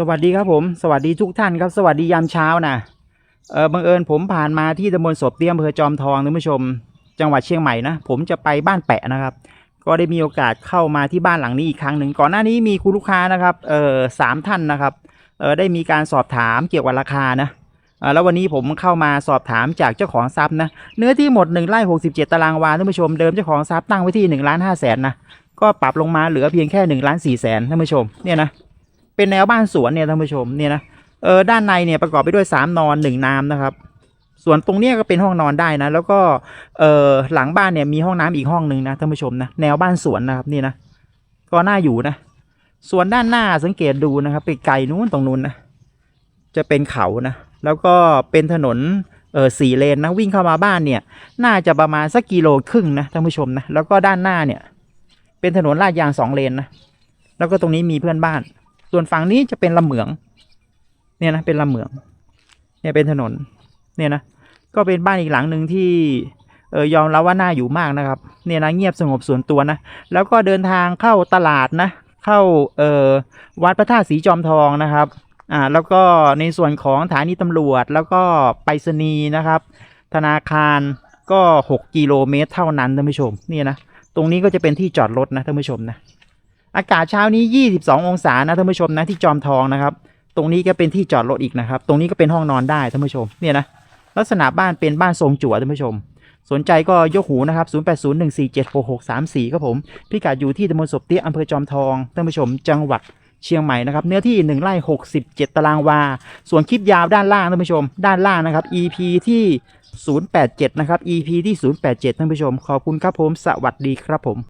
สวัสดีครับผม สวัสดีทุกท่านครับ สวัสดียามเช้านะเออบังเอิญผมผ่านมาที่ตำบลศพเตี้ยมอำเภอจอมทองท่านผู้ชม จังหวัดเชียงใหม่นะ ผมจะไปบ้านแปะนะครับ ก็ได้มีโอกาสเข้ามาที่บ้านหลังนี้อีกครั้งหนึ่งก่อนหน้านี้มีคุณลูกค้านะครับเออสามท่านนะครับเออได้มีการสอบถามเกี่ยวกับราคานะแล้ววันนี้ผมเข้ามาสอบถามจากเจ้าของทรัพย์นะ เนื้อที่หมด1ไร่67 ตารางวาท่านผู้ชมเดิมเจ้าของทรัพย์ตั้งไว้ที่1ล้าน5แสนนะ ก็ปรับลงมาเหลือเพียงแค่1ล้าน4แสนท่านผู้ชมเนี่ยนะ เป็นแนวบ้านสวนเนี่ยท่านผู้ชมเนี่ยนะเออด้านในเนี่ยประกอบไปด้วย3นอน1น้ำนะครับ ส่วนตรงเนี้ยก็เป็นห้องนอนได้นะ แล้วก็เออหลังบ้านเนี่ยมีห้องน้ำอีกห้องหนึ่งนะท่านผู้ชมนะแนวบ้านสวนนะครับนี่นะก็น่าอยู่นะ ส่วนด้านหน้าสังเกตดูนะครับไปไกลนู้นตรงนู้นนะจะเป็นเขานะ แล้วก็เป็นถนนเออสี่เลนนะวิ่งเข้ามาบ้านเนี่ย น่าจะประมาณสักกิโลครึ่งนะท่านผู้ชมนะแล้วก็ด้านหน้าเนี่ย เป็นถนนลาดยางสองเลนนะแล้วก็ตรงนี้มีเพื่อนบ้าน ส่วนฝั่งนี้จะเป็นลำเหมือง เนี่ยนะเป็นลำเหมือง เนี่ยเป็นถนน เนี่ยนะก็เป็นบ้านอีกหลังหนึ่งที่เออยอมรับว่าน่าอยู่มากนะครับ เนี่ยนะเงียบสงบส่วนตัวนะ แล้วก็เดินทางเข้าตลาดนะ เข้าเอ่อวัดพระธาตุสีจอมทองนะครับอ่าแล้วก็ในส่วนของฐานีตำรวจแล้วก็ไปรษณีย์นะครับ ธนาคารก็ 6 กิโลเมตรเท่านั้นท่านผู้ชม เนี่ยนะ ตรงนี้ก็จะเป็นที่จอดรถนะท่านผู้ชมนะ อากาศเช้านี้ 22 องศานะท่านผู้ชมนะที่จอมทองนะครับ ตรงนี้ก็เป็นที่จอดรถอีกนะครับ ตรงนี้ก็เป็นห้องนอนได้ท่านผู้ชมเนี่ยนะลักษณะบ้านเป็นบ้านทรงจั่วท่านผู้ชม สนใจก็ยกหูนะครับ 0801476634 ครับผม พิกัดอยู่ที่ตำบลศพเตี้ยอำเภอจอมทองท่านผู้ชม จังหวัดเชียงใหม่นะครับ เนื้อที่ 1ไร่67 ตารางวา ส่วนคลิปยาวด้านล่างท่านผู้ชม ด้านล่างนะครับ EP ที่ 087 นะครับ EP ที่ 087 ท่านผู้ชม ขอบคุณครับผม สวัสดีครับผม